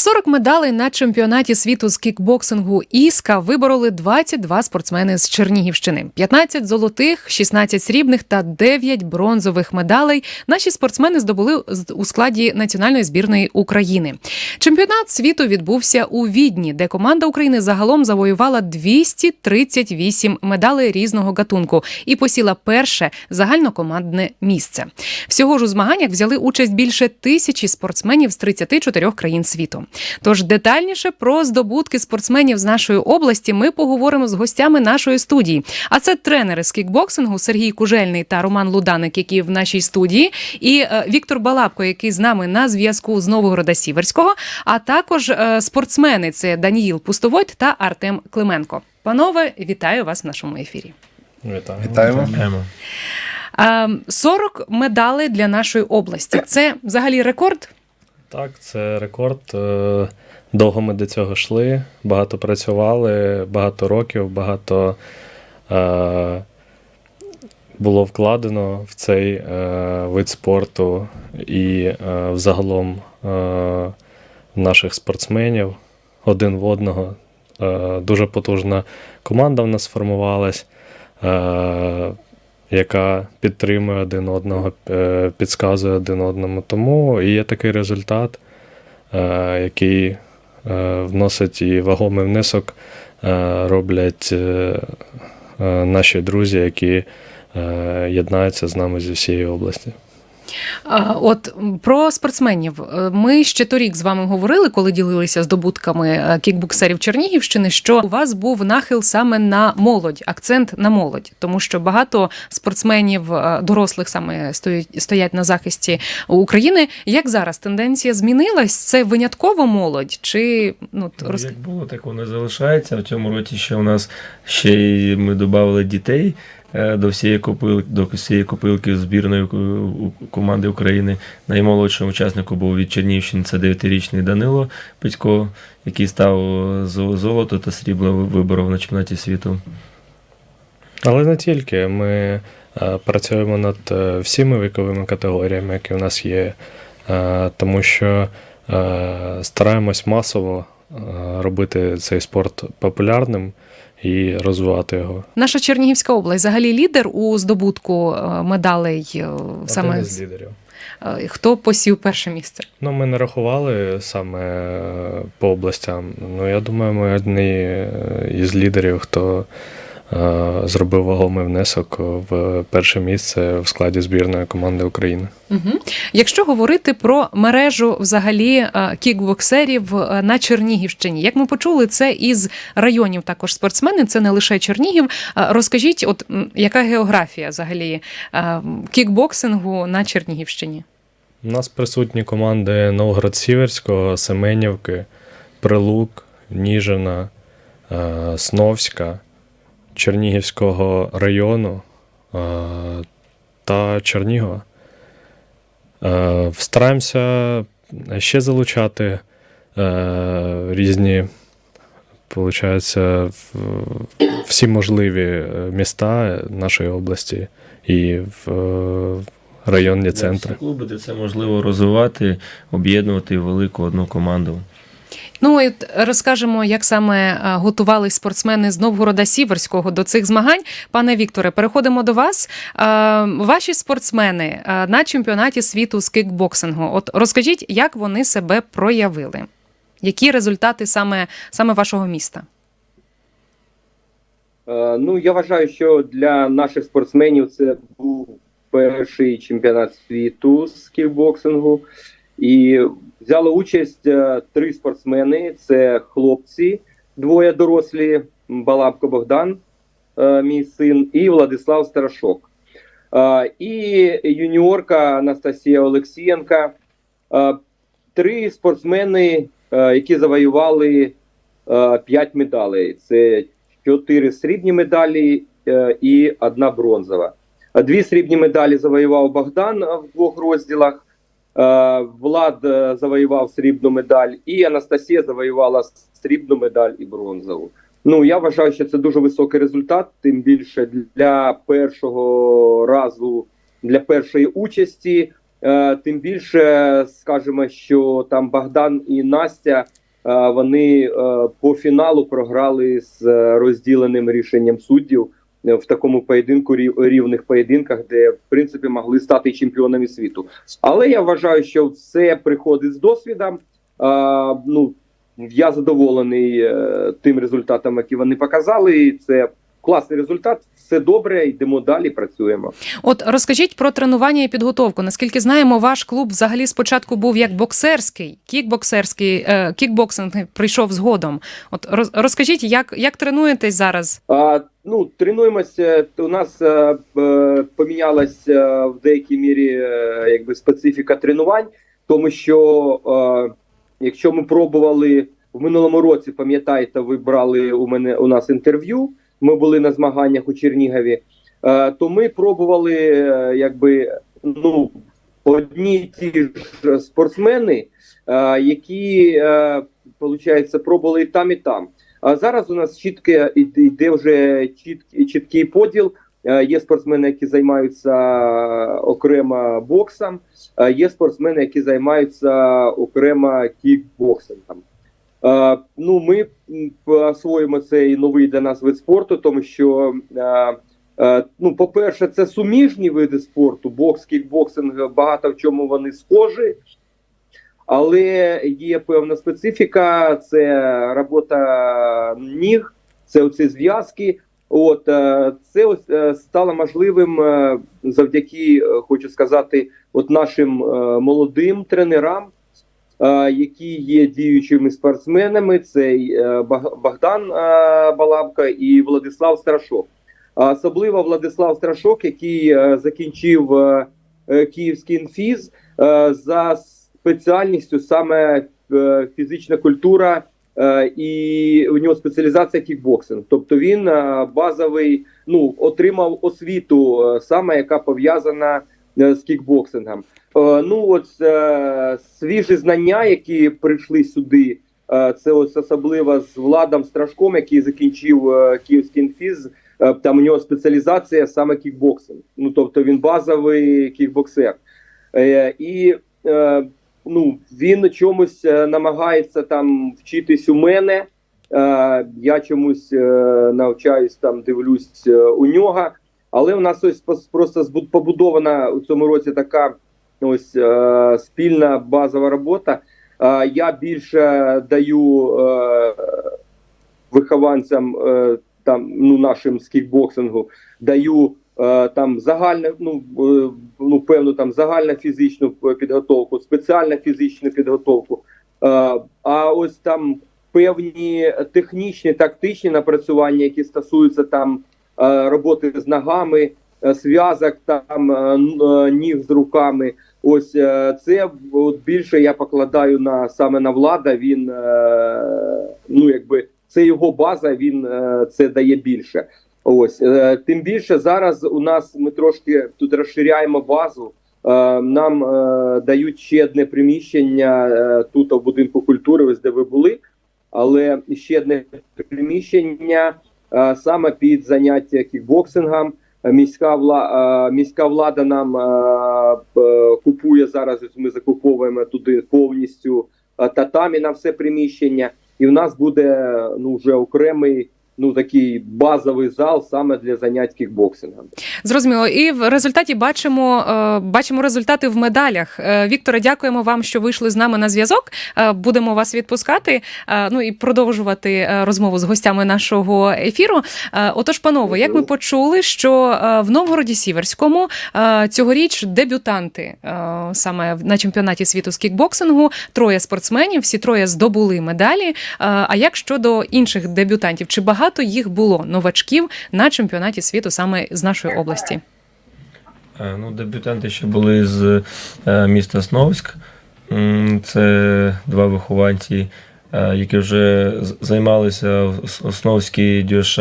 40 медалей на чемпіонаті світу з кікбоксингу Іска вибороли 22 спортсмени з Чернігівщини. 15 золотих, 16 срібних та 9 бронзових медалей наші спортсмени здобули у складі національної збірної України. Чемпіонат світу відбувся у Відні, де команда України загалом завоювала 238 медалей різного гатунку і посіла перше загальнокомандне місце. Всього ж у змаганнях взяли участь більше тисячі спортсменів з 34 країн світу. Тож детальніше про здобутки спортсменів з нашої області ми поговоримо з гостями нашої студії. А це тренери з кікбоксингу Сергій Кужельний та Роман Луданик, які в нашій студії, і е, Віктор Балабко, який з нами на зв'язку з Новогорода Сіверського, а також е, спортсмени це Даніїл Пустовойт та Артем Клименко. Панове, вітаю вас в нашому ефірі. Вітаємо. Вітаємо. Е, 40 медалей для нашої області. Це взагалі рекорд. Так, це рекорд. Е, Довго ми до цього йшли, багато працювали, багато років, багато е, було вкладено в цей е, вид спорту і е, взагалом е, наших спортсменів один в одного. Е, дуже потужна команда в нас сформувалась. Е, яка підтримує один одного, е, підказує один одному. Тому і є такий результат, е, який е, вносить і вагомий внесок, роблять наші друзі, які єднаються з нами зі всієї області. От про спортсменів Е, ми ще торік з вами говорили, коли ділилися здобутками е, кікбоксерів Чернігівщини, що у вас був нахил саме на молодь, акцент на молодь, тому що багато спортсменів е, дорослих саме стоять стоять на захисті України. Як зараз тенденція змінилась? Це винятково молодь? Чи ну Ну, роз... Як було, так воно залишається. В цьому році ще у нас ще й ми додали дітей до всієї копилки, до всієї копилки збірної команди України. Наймолодшим учасником був від Чернігівщини, це 9-річний Данило Петько, який став зо- золото та срібло виборов на чемпіонаті світу. Але не тільки. Ми е, працюємо над е, всіми віковими категоріями, які у нас є, е, тому що е, стараємось масово е, робити цей спорт популярним і розвивати його. наша Чернігівська область взагалі лідер у здобутку е, медалей Один саме з- лідерів. е, хто посів перше місце? Ну, ми не рахували саме е, по областям. Ну, я думаю, ми одні е, із лідерів, хто е, зробив вагомий внесок в перше місце в складі збірної команди України. Угу. Якщо говорити про мережу взагалі е, кікбоксерів е, на Чернігівщині, як ми почули, це із районів також спортсмени, це не лише Чернігів. Е, Розкажіть, от яка географія взагалі е, кікбоксингу на Чернігівщині? У нас присутні команди Новгород-Сіверського, Семенівки, Прилук, Ніжина, е, Сновська, Чернігівського району е, та Чернігова. Е, Стараємося ще залучати е, різні, получається, всі можливі міста нашої області і в районні центри. Клуби, де це можливо розвивати, об'єднувати велику одну команду. Ну і розкажемо, як саме е, готувались спортсмени з Новгорода Сіверського до цих змагань. Пане Вікторе, переходимо до вас. Е, Ваші спортсмени е, на чемпіонаті світу з кикбоксингу. От розкажіть, як вони себе проявили? Які результати саме, саме вашого міста? Ну, я вважаю, що для наших спортсменів це був перший чемпіонат світу з кікбоксингу. І взяли участь е, три спортсмени: це хлопці, двоє дорослі, Балабко Богдан, е, мій син, і Владислав Старашок. Е, І юніорка Анастасія Олексієнка. Три спортсмени, які завоювали п'ять медалей. Це чотири срібні медалі і одна бронзова. Дві срібні медалі завоював Богдан в двох розділах. Е, Влад е, завоював срібну медаль, і Анастасія завоювала срібну медаль і бронзову. Ну я вважаю, що це дуже високий результат, тим більше для першого разу, для першої участі. Е, Тим більше, скажемо, що там Богдан і Настя вони по фіналу програли з розділеним рішенням суддів в такому поєдинку рівних поєдинках, де в принципі могли стати чемпіонами світу. Але я вважаю, що все приходить з досвідом. А, ну, я задоволений е, тим результатом, які вони показали. І Це класний результат. Все добре, йдемо далі, працюємо. От розкажіть про тренування і підготовку. Наскільки знаємо, ваш клуб взагалі спочатку був як боксерський, кікбоксерський, е, кікбоксинг прийшов згодом. От роз, розкажіть, як, як тренуєтесь зараз? А, ну, тренуємося. У нас е, е, помінялась е, в деякій мірі е, якби специфіка тренувань, тому що е, якщо ми пробували в минулому році, пам'ятаєте, ви брали у мене у нас інтерв'ю. Ми були на змаганнях у Чернігові, е, то ми пробували е, якби ну одні ті ж спортсмени, е, які получається, пробували і там, і там. А зараз у нас чітке йде вже чіткий, чіткий поділ. Є спортсмени, які займаються окремо боксом, є спортсмени, які займаються окремо кікбоксингом. Ну, ми освоїмо цей новий для нас вид спорту, тому що, ну, по-перше, це суміжні види спорту, бокс, кікбоксинг, багато в чому вони схожі. Але є певна специфіка, це робота ніг, це оці зв'язки. От е, це ось е, стало можливим е, завдяки, хочу сказати, от нашим молодим тренерам, які є діючими спортсменами. Це е, Богдан е, Балабка і Владислав Страшок. Особливо Владислав Страшок, який е, закінчив Київський інфіз за спеціальністю саме фізична культура і у нього спеціалізація кікбоксинг. Тобто він базовий ну отримав освіту, саме яка пов'язана з кікбоксингом. Е, Ну от е, свіжі знання, які прийшли сюди. е, Це ось особливо з Владом Страшком, який закінчив е, Київський інфіз. Е, Там у нього спеціалізація саме кікбоксинг. Ну тобто він базовий кікбоксер. Е, І е, ну, він чомусь е, намагається там вчитись у мене. Е, Я чомусь е, навчаюсь там, дивлюсь е, у нього. Але у нас ось просто побудована у цьому році така ось е, спільна базова робота. Е, Я більше даю е, вихованцям е, там ну нашим з кікбоксингу, даю е, там загальну, ну, е, ну певну там загальну фізичну підготовку, спеціальну фізичну підготовку. Е, а ось там певні технічні, тактичні напрацювання, які стосуються там роботи з ногами, е, зв'язок там е, е, ніг з руками. Ось е, це от більше я покладаю на саме на влада. Він е, ну якби це його база. Він е, це дає більше. Ось е, тим більше зараз у нас ми трошки тут розширяємо базу. Е, Нам е, дають ще одне приміщення е, тут у будинку культури, ось де ви були, але ще одне приміщення е, саме під заняття кікбоксингом. Е, Міська влада, міська влада нам е, е, купує зараз. Ми закуповуємо туди повністю е, татамі на все приміщення, і в нас буде ну вже окремий ну такий базовий зал саме для занять кікбоксингом. Зрозуміло, і в результаті бачимо, е, бачимо результати в медалях. Е, Вікторе, дякуємо вам, що вийшли з нами на зв'язок. Е, Будемо вас відпускати. Ну і продовжувати розмову з гостями нашого ефіру. Отож, панове, як ми почули, що в Новгороді Сіверському цьогоріч дебютанти саме на чемпіонаті світу з кікбоксингу. Троє спортсменів, всі троє здобули медалі. А як щодо інших дебютантів? Чи багато їх було новачків на чемпіонаті світу саме з нашої області? Е, Ну, дебютанти ще були з е, міста Сновськ. Це два вихованці, е, які вже займалися в Сновській ДЮШ.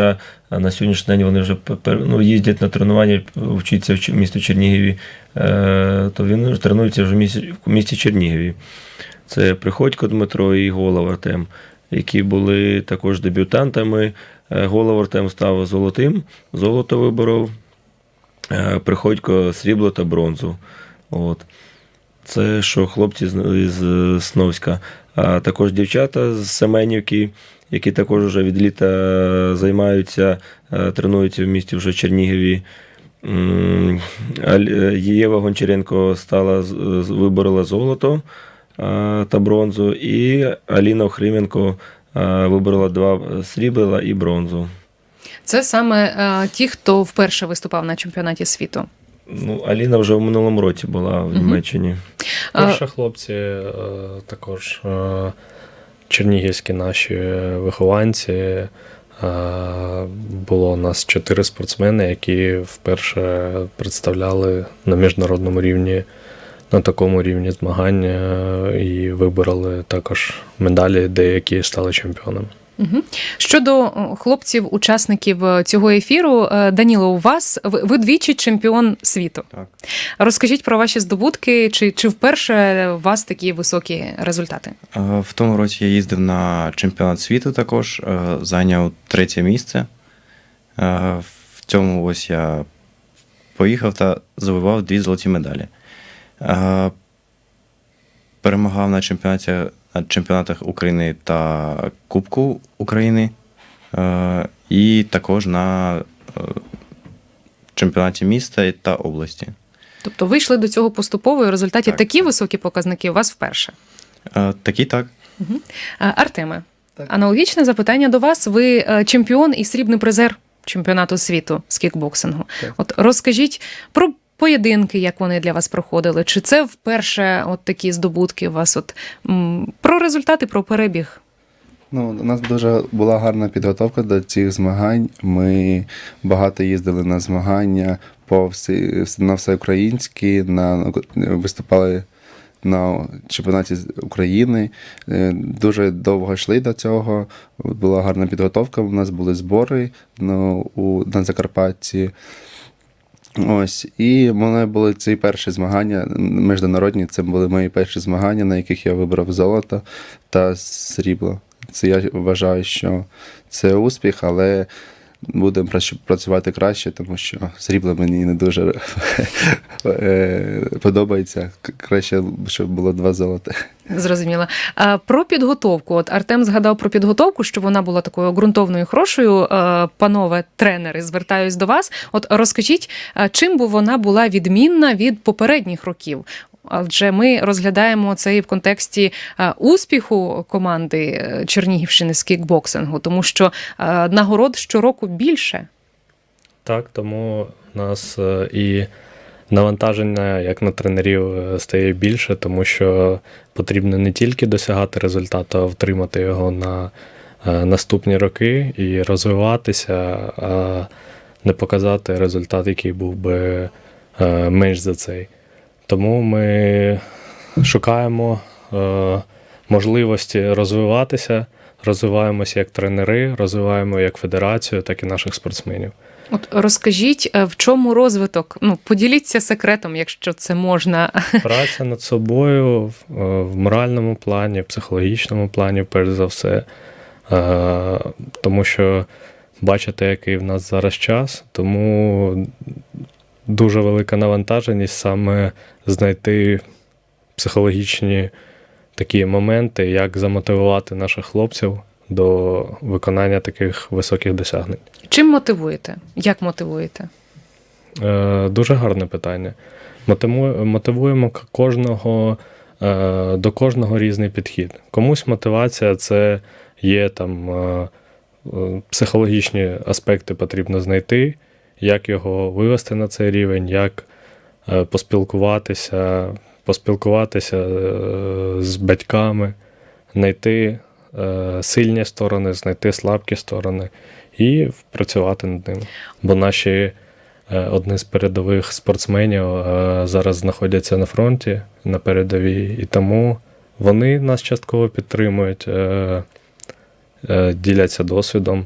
А на сьогоднішній день вони вже ну, їздять на тренування, вчаться в Ч- місто Чернігові. Е, То він тренується вже в місті, в місті Чернігові. Це Приходько Дмитро і Голов Артем, які були також дебютантами. Е, Голов Артем став золотим, золото виборов. Е, Приходько срібло та бронзу. От. Це що хлопці з, е, Сновська, а також дівчата з Семенівки, які також вже від літа займаються, тренуються в місті вже Чернігові. Єва Гончаренко стала, виборола золото та бронзу, і Аліна Охрименко виборола два срібла і бронзу. Це саме е, ті, хто вперше виступав на чемпіонаті світу. Ну, Аліна вже в минулому році була в Німеччині. А, Перші хлопці е, також е, чернігівські наші вихованці. Е, Було у нас чотири спортсмени, які вперше представляли на міжнародному рівні, на такому рівні змагань е, і вибороли також медалі, деякі стали чемпіонами. Щодо хлопців-учасників е, цього ефіру, е, Даніло, у вас ви, ви двічі чемпіон світу. Так. Розкажіть про ваші здобутки, чи, чи вперше у вас такі високі результати? Е, В тому році я їздив на чемпіонат світу також, е, зайняв третє місце. Е, В цьому ось я поїхав та завоював дві золоті медалі. Перемагав на чемпіонаті, на чемпіонатах України та Кубку України. І також на е, чемпіонаті міста та області. Тобто ви йшли до цього поступово, і в результаті Так. такі високі показники у вас вперше. Такі так. А, Артеме, аналогічне запитання до вас. Ви е, чемпіон і срібний призер чемпіонату світу з кікбоксингу. Так. От розкажіть про поєдинки, як вони для вас проходили. Чи це вперше от такі здобутки у вас? От про результати, про перебіг? Ну, у нас дуже була гарна підготовка до цих змагань. Ми багато їздили на змагання по всі, на всеукраїнські, на виступали на чемпіонаті України. Е, Дуже довго йшли до цього. Була гарна підготовка. У нас були збори ну, у, на Закарпатті. Ось, і в мене були ці перші змагання міжнародні. Це були мої перші змагання, на яких я вибрав золото та срібло. Це я вважаю, що це успіх, але будемо працювати краще, тому що срібло мені не дуже е, подобається. Краще, щоб було два золота. Зрозуміло. Про підготовку. От Артем згадав про підготовку, що вона була такою ґрунтовною, хорошою. Панове тренери, звертаюсь до вас. От розкажіть, чим би вона була відмінна від попередніх років? Адже ми розглядаємо це і в контексті е, успіху команди е, Чернігівщини з кікбоксингу, тому що е, нагород щороку більше. Так, тому у нас і навантаження як на тренерів стає більше, тому що потрібно не тільки досягати результату, а втримати його на наступні роки і розвиватися, а не показати результат, який був би менш за цей. Тому ми шукаємо е, можливості розвиватися, розвиваємося як тренери, розвиваємо як федерацію, так і наших спортсменів. От розкажіть, е, в чому розвиток? Ну поділіться секретом, якщо це можна. Праця над собою в, е, в моральному плані, в психологічному плані, перш за все. Е, Тому що бачите, який в нас зараз час, тому дуже велика навантаженість саме знайти психологічні такі моменти, як замотивувати наших хлопців до виконання таких високих досягнень. Чим мотивуєте? Як мотивуєте? Е, Дуже гарне питання. Мотивуємо кожного е, до кожного різний підхід. Комусь мотивація це є там е, е, психологічні аспекти потрібно знайти, як його вивести на цей рівень, як е, поспілкуватися, поспілкуватися е, з батьками, знайти е, сильні сторони, знайти слабкі сторони і працювати над ними. Бо наші одні з передових спортсменів зараз знаходяться на фронті на передовій, і тому вони нас частково підтримують, діляться досвідом.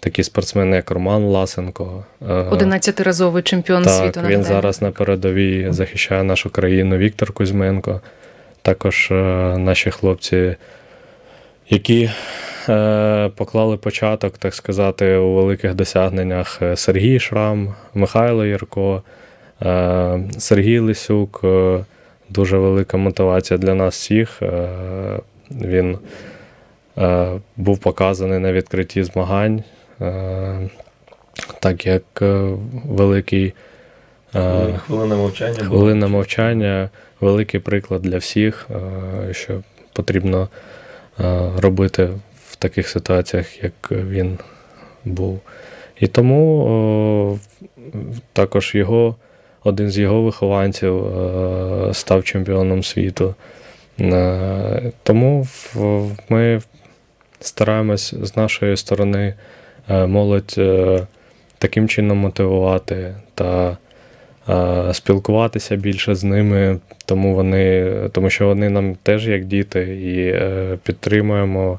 Такі спортсмени, як Роман Ласенко. е, 11-разовий чемпіон так, світу. він зараз на передовій захищає нашу країну Віктор Кузьменко. Також е, наші хлопці, які е, поклали початок, так сказати, у великих досягненнях Сергій Шрам, Михайло Ярко, Сергій Лисюк, дуже велика мотивація для нас всіх. Він був показаний на відкритті змагань, так як е, великий е, Хвилина мовчання. Хвилина мовчання великий приклад для всіх, е, що потрібно е, робити в таких ситуаціях, як він був. І тому о, також його, один з його вихованців е, став чемпіоном світу. Е, Тому ми стараємось з нашої сторони е, молодь е, таким чином мотивувати та е, спілкуватися більше з ними, тому вони, тому що вони нам теж як діти, і е, підтримуємо.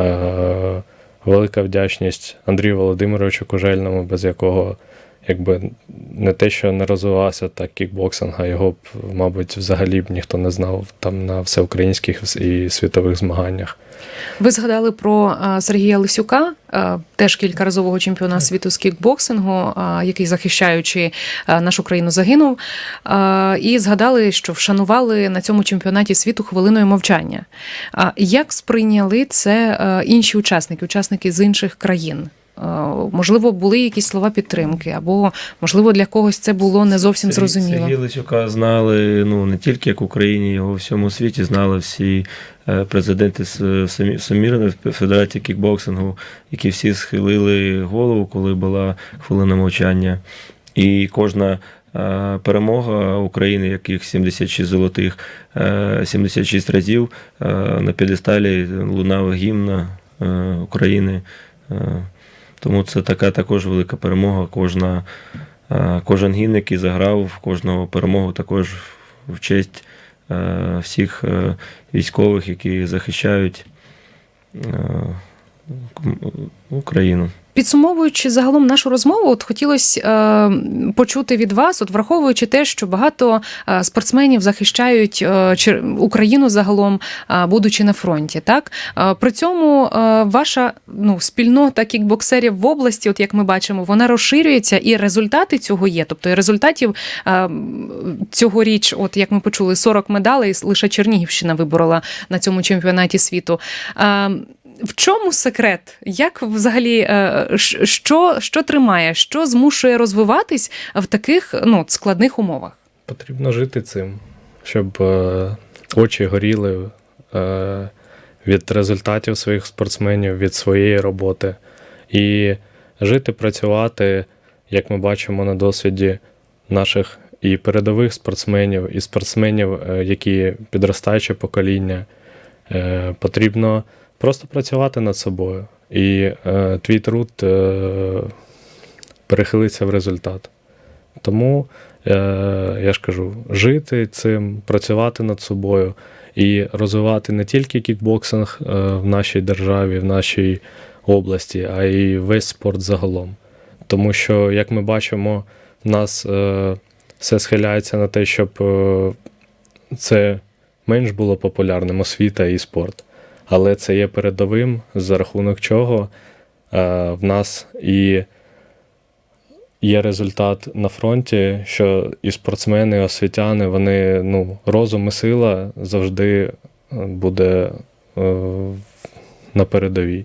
Е, велика вдячність Андрію Володимировичу Кожельному, без якого якби не те, що не розвивався так кікбоксинг, а його б, мабуть, взагалі б ніхто не знав там на всеукраїнських і світових змаганнях. Ви згадали про Сергія Лисюка, теж кількаразового чемпіона світу з кікбоксингу, який захищаючи нашу країну загинув. І згадали, що вшанували на цьому чемпіонаті світу хвилиною мовчання. Як сприйняли це інші учасники, учасники з інших країн? А, Можливо, були якісь слова підтримки, або можливо для когось це було не зовсім зрозуміло. Сергія Лисюка знали ну, не тільки як в Україні, його в всьому світі знали всі е, президенти С- Самі- Федерації кікбоксингу, які всі схилили голову, коли була хвилина мовчання. І кожна е, перемога України, яких 76 золотих, е, 76 разів е, на п'єдесталі лунав гімн е, України. Тому це така також велика перемога. Кожна, е, кожен гімн, який заграв, кожного перемогу також в честь е, всіх е, військових, які захищають Україну. Підсумовуючи загалом нашу розмову, от хотілося е, почути від вас, от враховуючи те, що багато е, спортсменів захищають е, Чер- Україну загалом, е, будучи на фронті. Так е, при цьому е, ваша ну спільнота кікбоксерів в області, от як ми бачимо, вона розширюється, і результати цього є. Тобто результатів е, цьогоріч, от як ми почули, 40 медалей лише Чернігівщина виборола на цьому чемпіонаті світу. Е, в чому секрет? Як взагалі е, що, що тримає, що змушує розвиватись в таких ну, складних умовах? Потрібно жити цим, щоб е, очі горіли е, від результатів своїх спортсменів, від своєї роботи. І жити, працювати, як ми бачимо на досвіді наших і передових спортсменів, і спортсменів, які підростаюче покоління. Потрібно просто працювати над собою. І е, твій труд е, перехилиться в результат. Тому е, я ж кажу, жити цим, працювати над собою і розвивати не тільки кікбоксинг е, в нашій державі, в нашій області, а й весь спорт загалом. Тому що, як ми бачимо, в нас е, все схиляється на те, щоб е, це менш було популярним освіта і спорт. Але це є передовим, за рахунок чого е, в нас і є результат на фронті, що і спортсмени, і освітяни, вони ну, розум і сила завжди е, буде е, на передовій.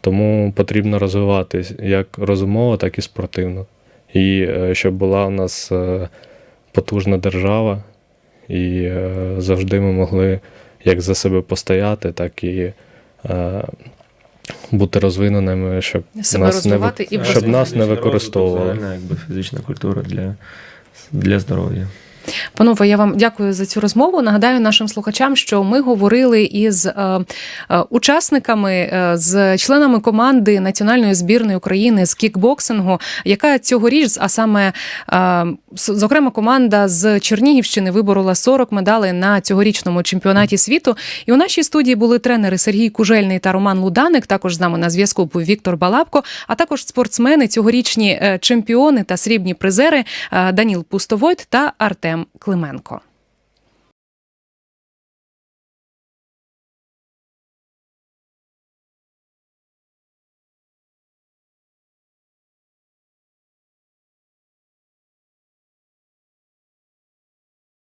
Тому потрібно розвиватись як розумово, так і спортивно. І щоб була у нас потужна держава, і завжди ми могли як за себе постояти, так і е, бути розвиненими, щоб Себе нас не і щоб нас не використовували. загальна, якби фізична культура для, для здоров'я. Панове, я вам дякую за цю розмову. Нагадаю нашим слухачам, що ми говорили із е, е, учасниками, е, з членами команди національної збірної України з кікбоксингу, яка цьогоріч, а саме зокрема команда з Чернігівщини виборола 40 медалей на цьогорічному чемпіонаті світу. І у нашій студії були тренери Сергій Кужельний та Роман Луданик. Також з нами на зв'язку був Віктор Балабко, а також спортсмени, цьогорічні чемпіони та срібні призери Даніл Пустовойт та Артем Клименко.